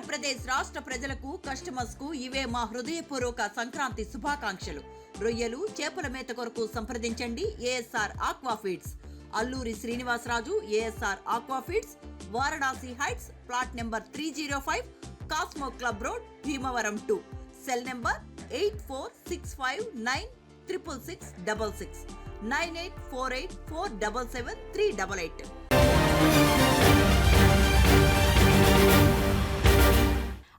ఆంధ్రప్రదేశ్ రాష్ట్ర ప్రజలకు కస్టమర్స్కు ఇవే మా హృదయపూర్వక సంక్రాంతి శుభాకాంక్షలు. రొయ్యలు చేపల మేత కొరకు సంప్రదించండి ASR aqua feeds Alluri Srinivasaraju ASR aqua feeds Varanasi heights plot number three zero five Cosmo club road Bhimavaram two cell number eight four six five nine triple six double six nine eight four eight four double seven three double eight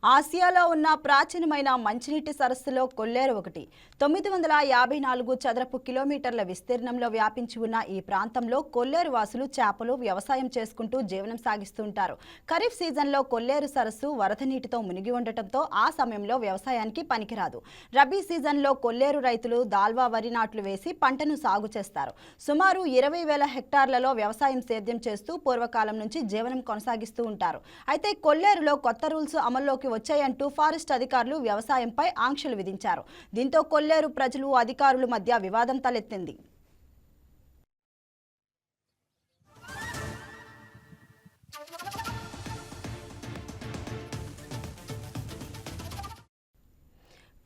ఆసియాలో ఉన్న ప్రాచీనమైన మంచినీటి సరస్సులో కొల్లేరు ఒకటి. తొమ్మిది వందల యాభై నాలుగు చదరపు కిలోమీటర్ల విస్తీర్ణంలో వ్యాపించి ఉన్న ఈ ప్రాంతంలో కొల్లేరు వాసులు చేపలు వ్యవసాయం చేసుకుంటూ జీవనం సాగిస్తుంటారు. ఖరీఫ్ సీజన్లో కొల్లేరు సరస్సు వరద నీటితో మునిగి ఉండటంతో ఆ సమయంలో వ్యవసాయానికి పనికిరాదు. రబీ సీజన్లో కొల్లేరు రైతులు దాల్వా వరి నాట్లు వేసి పంటను సాగు చేస్తారు. సుమారు ఇరవై వేల హెక్టార్లలో వ్యవసాయం సేద్యం చేస్తూ పూర్వకాలం నుంచి జీవనం కొనసాగిస్తూ ఉంటారు. అయితే కొల్లేరులో కొత్త రూల్స్ అమల్లోకి వచ్చాయంటూ ఫారెస్ట్ అధికారులు వ్యవసాయంపై ఆంక్షలు విధించారు. దీంతో కొల్లేరు ప్రజలు అధికారుల మధ్య వివాదం తలెత్తింది.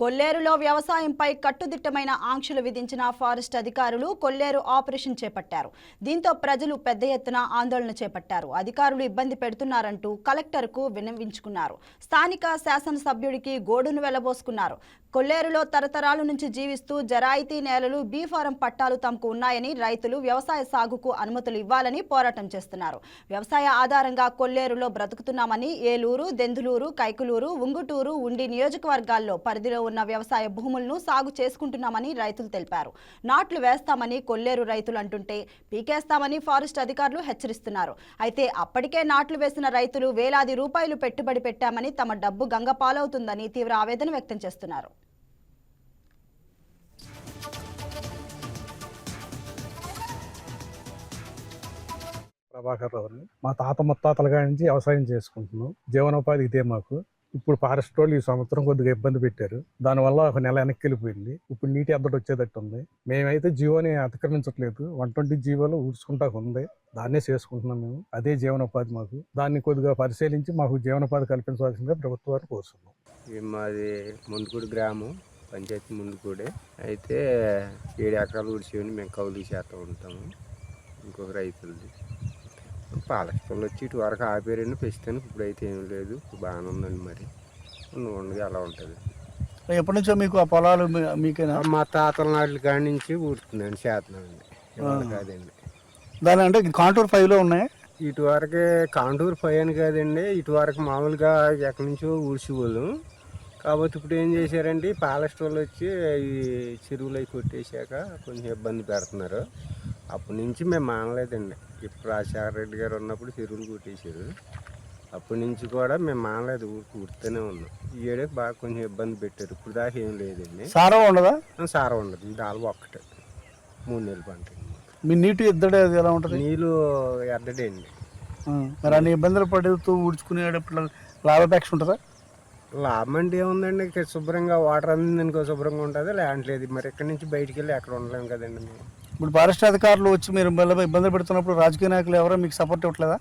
కొల్లేరులో వ్యవసాయంపై కట్టుదిట్టమైన ఆంక్షలు విధించిన ఫారెస్ట్ అధికారులు కొల్లేరు ఆపరేషన్ చేపట్టారు. దీంతో ప్రజలు పెద్ద ఎత్తున ఆందోళన చేపట్టారు. అధికారులు ఇబ్బంది పెడుతున్నారంటూ కలెక్టర్కు విన్నవించుకున్నారు. స్థానిక శాసనసభ్యుడికి గోడును వెళ్ళబోసుకున్నారు కొల్లేరులో తరతరాల నుంచి జీవిస్తూ జరాయితీ నేలలు బీఫారం పట్టాలు తమకు ఉన్నాయని రైతులు వ్యవసాయ సాగుకు అనుమతులు ఇవ్వాలని పోరాటం చేస్తున్నారు. వ్యవసాయ ఆధారంగా కొల్లేరులో బ్రతుకుతున్నామని ఏలూరు దెందులూరు కైకులూరు ఉంగుటూరు ఉండి నియోజకవర్గాల్లో పరిధిలో ఉన్న వ్యవసాయ భూములను సాగు చేసుకుంటున్నామని రైతులు తెలిపారు. నాట్లు వేస్తామని కొల్లేరు రైతులు అంటుంటే పీకేస్తామని ఫారెస్ట్ అధికారులు హెచ్చరిస్తున్నారు. అయితే అప్పటికే నాట్లు వేసిన రైతులు వేలాది రూపాయలు పెట్టుబడి పెట్టామని తమ డబ్బు గంగ పాలవుతుందని తీవ్ర ఆవేదన వ్యక్తం చేస్తున్నారు. ప్రభాకర్ రావుని మా తాత ముత్తాతల నుంచి వ్యవసాయం చేసుకుంటున్నాం. జీవనోపాధి ఇదే మాకు. ఇప్పుడు ఫారెస్ట్ వాళ్ళు ఈ సంవత్సరం కొద్దిగా ఇబ్బంది పెట్టారు. దానివల్ల ఒక నెల వెనక్కి వెళ్ళిపోయింది. ఇప్పుడు నీటి ఎద్దడి వచ్చేటట్టు ఉంది. మేమైతే జీవోని అతిక్రమించట్లేదు. వన్ ట్వంటీ జీవోలో ఊడ్చుకుంటా ఉంది. దాన్నే చేసుకుంటున్నాం మేము. అదే జీవనోపాధి మాకు. దాన్ని కొద్దిగా పరిశీలించి మాకు జీవనోపాధి కల్పించవలసిందిగా ప్రభుత్వాన్ని కోరుతున్నాం. మాది ముందుకూడి గ్రామం. పంచాయతీ ముందుకూడే అయితే ఏడు ఎకరాలు ఊడిసేవని మేము కౌలు చేస్తూ ఉంటాము. ఇంకొక రైతులది. పాలస్తలు వచ్చి ఇటు వరకు ఆపేరండి ప్రస్తుతానికి ఇప్పుడైతే ఏం లేదు. బాగానే ఉందండి మరి. ఉండి ఉండగా అలా ఉంటుంది. ఎప్పటి నుంచో మీకు ఆ పొలాలు మీకేనా? మా తాతల నాటి కాడి నుంచి ఊడుతుందండి చేస్తున్నామండి కాదండి. దాని అంటే కాంటూర్ ఫైవ్లో ఉన్నాయి? ఇటు వరకే కాంటూరు పోయాను కాదండి. ఇటు వరకు మామూలుగా ఎక్కడి నుంచో ఊడ్చేవాళ్ళు కాబట్టి ఇప్పుడు ఏం చేశారంటే ఈ పాలెస్ట్ వాళ్ళు వచ్చి ఈ చెరువులు అవి కొట్టేశాక కొంచెం ఇబ్బంది పెడుతున్నారు. అప్పటి నుంచి మేము మానలేదండి. ఇప్పుడు రాజశేఖర రెడ్డి గారు ఉన్నప్పుడు చెరువులు కొట్టేశారు. అప్పటి నుంచి కూడా మేము మానలేదు ఊరికి ఊడుతూనే ఉన్నాం. ఈ ఏడే బాగా కొంచెం ఇబ్బంది పెట్టారు. ఇప్పుడు దాకా ఏం లేదండి. సారం ఉండదా? సారం ఉండదు. దాని ఒక్కటే. మూడు నెలలు పంట మీ నీటి ఎద్దడే అది ఎలా ఉంటుంది? నీళ్ళు ఎద్దడండి ఆ, మరి అన్ని ఇబ్బందులు పడుతూ ఊడ్చుకునేటప్పుడు లాభాపేక్ష ఉంటుందా? లాభం అంటే ఏముందండి? ఇక శుభ్రంగా వాటర్ అందింది అనుకో శుభ్రంగా ఉంటుంది లేదంటలేదు మరి ఎక్కడి నుంచి బయటికి వెళ్ళి ఎక్కడ ఉండలేము కదండి మేము. ఇప్పుడు ఫారెస్ట్ అధికారులు వచ్చి మీరు మళ్ళీ ఇబ్బందులు పెడుతున్నప్పుడు రాజకీయ నాయకులు ఎవరో మీకు సపోర్ట్ ఇవ్వట్లేదా?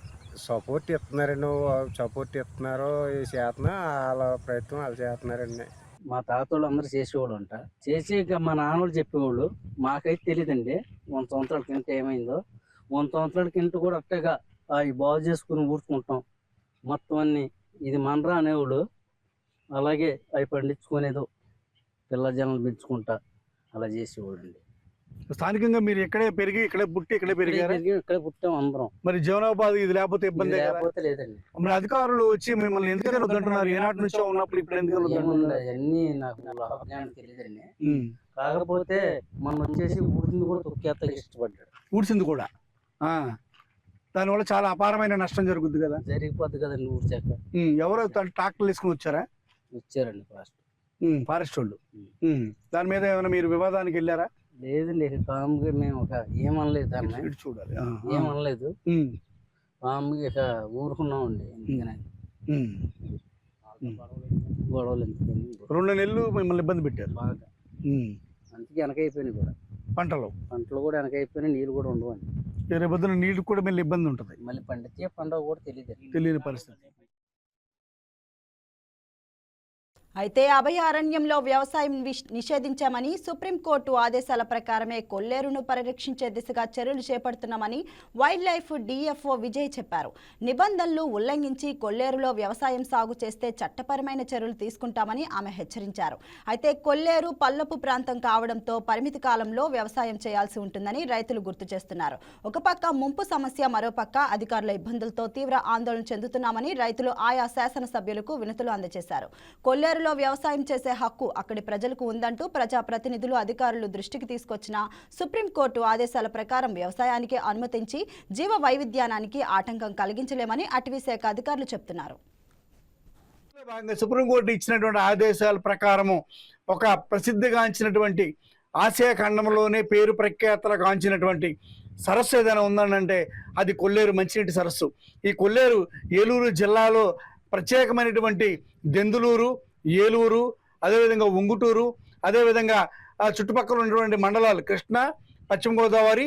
సపోర్ట్ ఇస్తున్నారండి. సపోర్ట్ ఇస్తున్నారు చేస్తున్నా వాళ్ళ ప్రయత్నం వాళ్ళు చేస్తున్నారండి. మా తాతోళ్ళు అందరూ చేసేవాళ్ళు అంట. చేసి ఇక మా నాన్నోళ్ళు చెప్పేవాళ్ళు. మాకైతే తెలియదండి వంద సంవత్సరాల కింద ఏమైందో. వంద సంవత్సరాల కింద కూడా అట్టగా అవి బాగు చేసుకుని ఊరుకుంటాం. మొత్తం అన్ని ఇది మనరా అనేవాళ్ళు. అలాగే అవి పండించుకునేదో పిల్ల జనాలు పెంచుకుంటా అలా చేసేవాళ్ళు అండి స్థానికంగా మీరు ఇక్కడే పెరిగి ఇక్కడే పుట్టి ఇక్కడే పెరిగారు? ఇక్కడే పుట్టాం అందరం. మరి జీవనోపాధి ఇది లేకపోతే ఇబ్బంది లేకపోతే లేదండి. మరి అధికారులు వచ్చి మిమ్మల్ని ఎందుకు వద్దంటున్నారు ఏనాటి నుంచో ఉన్నప్పుడు ఇప్పుడు ఎందుకు నాకు తెలియదండి. ఉమ్. కాకపోతే మనం వచ్చేసి ఊరిని కూడా తొక్కేస్తా ఇష్టపడ్డాడు. ఊడ్చింది కూడా? ఆ. దానివల్ల చాలా అపారమైన నష్టం జరుగుద్ది కదా? జరిగిపోద్ది కదండి ఊరిచాక ఉమ్. ఎవరో ట్రాక్టర్లు తీసుకుని వచ్చారా? ఇచ్చారండి ఫాస్ట్ ఉమ్, ఫారెస్ట్ వాళ్ళు. దాని మీద ఏమైనా మీరు వివాదానికి వెళ్ళారా? లేదండి ఇక కామ్గా మేము ఒక ఏమనలేదు ఇటు చూడాలి. ఆ, ఆ. ఏమనలేదు. ఉమ్, కామ్గా ఇక ఊరుకున్నామండి ఎందుకని. ఉమ్. గొడవలు ఎందుకని రెండు నెలలు మిమ్మల్ని ఇబ్బంది పెట్టారు. బాగా. ఉమ్. అందుకే వెనకైపోయినాయి కూడా. పంటలు. పంటలు కూడా వెనకైపోయినాయి నీళ్ళు కూడా ఉండవండి. రేపు పొద్దున నీళ్ళు కూడా మళ్ళీ ఇబ్బంది ఉంటుంది. మళ్ళీ పండితే పండగ కూడా తెలియదు. తెలియని పరిస్థితి. అయితే అభయారణ్యంలో వ్యవసాయం నిషేధించామని సుప్రీంకోర్టు ఆదేశాల ప్రకారమే కొల్లేరును పరిరక్షించే దిశగా చర్యలు చేపడుతున్నామని వైల్డ్ లైఫ్ డిఎఫ్ఓ విజయ్ చెప్పారు. నిబంధనలు ఉల్లంఘించి కొల్లేరులో వ్యవసాయం సాగు చేస్తే చట్టపరమైన చర్యలు తీసుకుంటామని ఆమె హెచ్చరించారు. అయితే కొల్లేరు పల్లపు ప్రాంతం కావడంతో పరిమితి కాలంలో వ్యవసాయం చేయాల్సి ఉంటుందని రైతులు గుర్తు చేస్తున్నారు. ఒక పక్క ముంపు సమస్య మరోపక్క అధికారుల ఇబ్బందులతో తీవ్ర ఆందోళన చెందుతున్నామని రైతులు ఆయా శాసనసభ్యులకు వినతులు అందజేశారు. కొల్లేరు కొల్లేరులో వ్యవసాయం చేసే హక్కు అక్కడి ప్రజలకు ఉందంటూ ప్రజాప్రతినిధులు అధికారులు దృష్టికి తీసుకొచ్చిన సుప్రీంకోర్టు ఆదేశాల ప్రకారం వ్యవసాయానికి అనుమతించి జీవ వైవిధ్యానానికి ఆటంకం కలిగించలేమని అటవీ శాఖ అధికారులు చెప్తున్నారు. సుప్రీంకోర్టు ఇచ్చినటువంటి ఆదేశాల ప్రకారము ఒక ప్రసిద్ధిగాంచినటువంటి ఆసియా ఖండంలోనే పేరు ప్రఖ్యాతలు గాంచినటువంటి సరస్సు ఏదైనా ఉందనంటే అది కొల్లేరు మంచినీటి సరస్సు. ఈ కొల్లేరు ఏలూరు జిల్లాలో ప్రత్యేకమైనటువంటి దెందులూరు ఏలూరు అదేవిధంగా ఉంగుటూరు అదేవిధంగా ఆ చుట్టుపక్కల ఉన్నటువంటి మండలాలు కృష్ణ పశ్చిమ గోదావరి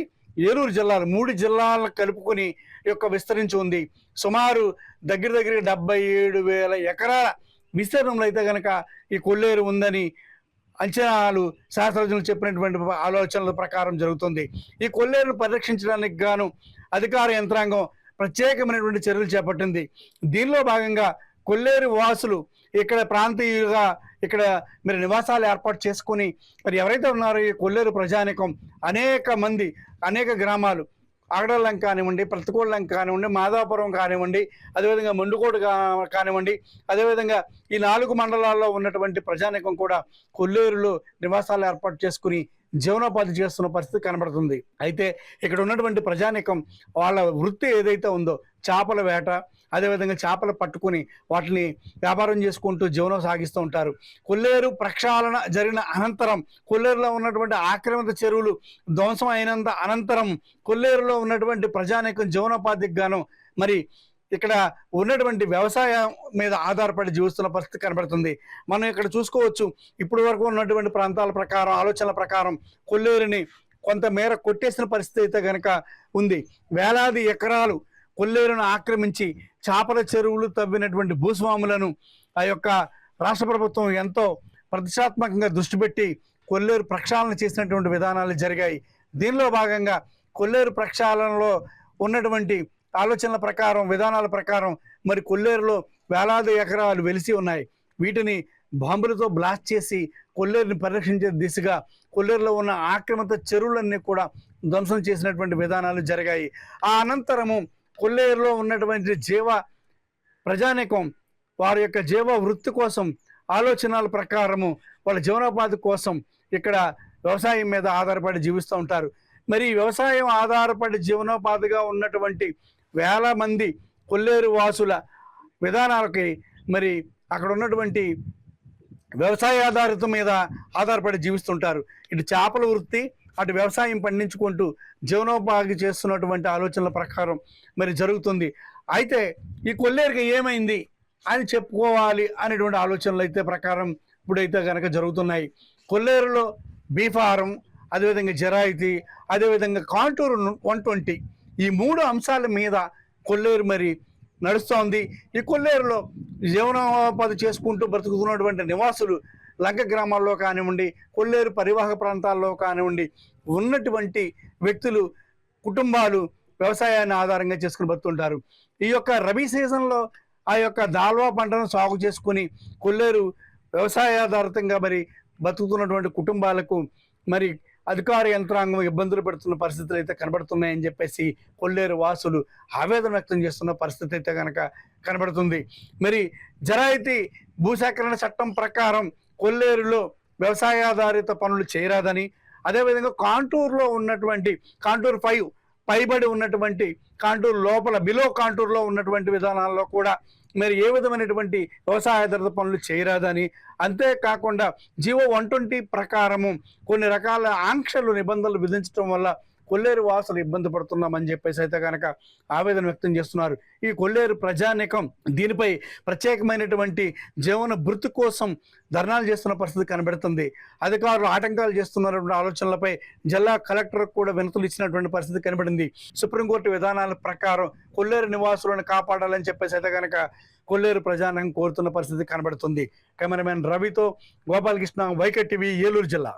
ఏలూరు జిల్లాలు మూడు జిల్లాలను కలుపుకొని యొక్క విస్తరించి ఉంది. సుమారు దగ్గర దగ్గర డెబ్బై ఏడు వేల ఎకరాల విస్తీర్ణంలో అయితే కనుక ఈ కొల్లేరు ఉందని అంచనాలు శాస్త్రజ్ఞులు చెప్పినటువంటి ఆలోచనల ప్రకారం జరుగుతుంది. ఈ కొల్లేరును పరిరక్షించడానికి గాను అధికార యంత్రాంగం ప్రత్యేకమైనటువంటి చర్యలు చేపట్టింది. దీనిలో భాగంగా కొల్లేరు వాసులు ఇక్కడ ప్రాంతీయులుగా ఇక్కడ మీరు నివాసాలు ఏర్పాటు చేసుకుని మరి ఎవరైతే ఉన్నారో ఈ కొల్లేరు ప్రజానికం అనేక మంది అనేక గ్రామాలు ఆగడలం కానివ్వండి ప్రతికూలం కానివ్వండి మాదాపురం కానివ్వండి అదేవిధంగా మండుకోడు కానివ్వండి అదేవిధంగా ఈ నాలుగు మండలాల్లో ఉన్నటువంటి ప్రజానికం కూడా కొల్లేరులో నివాసాలు ఏర్పాటు చేసుకుని జీవనోపాధి చేస్తున్న పరిస్థితి కనబడుతుంది. అయితే ఇక్కడ ఉన్నటువంటి ప్రజానికం వాళ్ళ వృత్తి ఏదైతే ఉందో చేపల వేట అదేవిధంగా చేపలు పట్టుకుని వాటిని వ్యాపారం చేసుకుంటూ జీవనం సాగిస్తూ ఉంటారు. కొల్లేరు ప్రక్షాళన జరిగిన అనంతరం కొల్లేరులో ఉన్నటువంటి ఆక్రమిత చెరువులు ధ్వంసం అయినంత అనంతరం కొల్లేరులో ఉన్నటువంటి ప్రజానీకం జీవనోపాధికి గాను మరి ఇక్కడ ఉన్నటువంటి వ్యవసాయం మీద ఆధారపడి జీవిస్తున్న పరిస్థితి కనబడుతుంది. మనం ఇక్కడ చూసుకోవచ్చు ఇప్పటి వరకు ఉన్నటువంటి ప్రాంతాల ప్రకారం ఆలోచనల ప్రకారం కొల్లేరుని కొంత మేర కొట్టేసిన పరిస్థితి అయితే కనుక ఉంది. వేలాది ఎకరాలు కొల్లేరును ఆక్రమించి చేపల చెరువులు తవ్వినటువంటి భూస్వాములను ఆ యొక్క రాష్ట్ర ప్రభుత్వం ఎంతో ప్రతిష్టాత్మకంగా దృష్టి పెట్టి కొల్లేరు ప్రక్షాళన చేసినటువంటి విధానాలు జరిగాయి. దీనిలో భాగంగా కొల్లేరు ప్రక్షాళనలో ఉన్నటువంటి ఆలోచనల ప్రకారం విధానాల ప్రకారం మరి కొల్లేరులో వేలాది ఎకరాలు వెలిసి ఉన్నాయి. వీటిని బాంబులతో బ్లాస్ట్ చేసి కొల్లేరుని పరిరక్షించే దిశగా కొల్లేరులో ఉన్న ఆక్రమిత చెరువులన్నీ కూడా ధ్వంసం చేసినటువంటి విధానాలు జరిగాయి. ఆ అనంతరము కొల్లేరులో ఉన్నటువంటి జీవ ప్రజానీకం వారి యొక్క జీవ వృత్తి కోసం ఆలోచనల ప్రకారము వాళ్ళ జీవనోపాధి కోసం ఇక్కడ వ్యవసాయం మీద ఆధారపడి జీవిస్తూ ఉంటారు. మరి వ్యవసాయం ఆధారపడి జీవనోపాధిగా ఉన్నటువంటి వేల మంది కొల్లేరు వాసుల విధానాలకి మరి అక్కడ ఉన్నటువంటి వ్యవసాయ ఆధారిత మీద ఆధారపడి జీవిస్తుంటారు. ఇటు చేపల వృత్తి అటు వ్యవసాయం పండించుకుంటూ జీవనోపాధి చేస్తున్నటువంటి ఆలోచనల ప్రకారం మరి జరుగుతుంది. అయితే ఈ కొల్లేరుకి ఏమైంది అని చెప్పుకోవాలి అనేటువంటి ఆలోచనలు అయితే ప్రకారం ఇప్పుడైతే కనుక జరుగుతున్నాయి. కొల్లేరులో బీఫారం అదేవిధంగా జరాయితీ అదేవిధంగా కాంటూరు వన్ ట్వంటీ ఈ మూడు అంశాల మీద కొల్లేరు మరి నడుస్తోంది. ఈ కొల్లేరులో జీవనోపాధి చేసుకుంటూ బ్రతుకుతున్నటువంటి నివాసులు లంక గ్రామాల్లో కానివ్వండి కొల్లేరు పరివాహక ప్రాంతాల్లో కానివ్వండి ఉన్నటువంటి వ్యక్తులు కుటుంబాలు వ్యవసాయాన్ని ఆధారంగా చేసుకుని బతుంటారు ఈ యొక్క రబీ సీజన్లో ఆ యొక్క దాల్వా పంటను సాగు చేసుకుని కొల్లేరు వ్యవసాయాధారితంగా మరి బతుకుతున్నటువంటి కుటుంబాలకు మరి అధికార యంత్రాంగం ఇబ్బందులు పెడుతున్న పరిస్థితులు అయితే కనబడుతున్నాయని చెప్పేసి కొల్లేరు వాసులు ఆవేదన వ్యక్తం చేస్తున్న పరిస్థితి అయితే కనుక కనబడుతుంది. మరి జరాయితీ భూసేకరణ చట్టం ప్రకారం కొల్లేరులో వ్యవసాయాధారిత పనులు చేయరాదని అదేవిధంగా కాంటూర్లో ఉన్నటువంటి కాంటూర్ ఫైవ్ పైబడి ఉన్నటువంటి కాంటూర్ లోపల బిలో కాంటూర్లో ఉన్నటువంటి విధానాల్లో కూడా మరి ఏ విధమైనటువంటి వ్యవసాయాధారిత పనులు చేయరాదని అంతేకాకుండా జీవో వన్ ట్వంటీ ప్రకారము కొన్ని రకాల ఆంక్షలు నిబంధనలు విధించడం వల్ల కొల్లేరు వాసులు ఇబ్బంది పడుతున్నామని చెప్పేసి అయితే కనుక ఆవేదన వ్యక్తం చేస్తున్నారు. ఈ కొల్లేరు ప్రజానికం దీనిపై ప్రత్యేకమైనటువంటి జీవన భృతి కోసం ధర్నాలు చేస్తున్న పరిస్థితి కనబడుతుంది. అధికారులు ఆటంకాలు చేస్తున్నటువంటి ఆలోచనలపై జిల్లా కలెక్టర్ కూడా వినతులు ఇచ్చినటువంటి పరిస్థితి కనబడింది. సుప్రీంకోర్టు విధానాల ప్రకారం కొల్లేరు నివాసులను కాపాడాలని చెప్పేసి అయితే కనుక కొల్లేరు ప్రజానికం కోరుతున్న పరిస్థితి కనబడుతుంది. కెమెరామెన్ రవితో గోపాలకృష్ణ వైకే టీవీ ఏలూరు జిల్లా.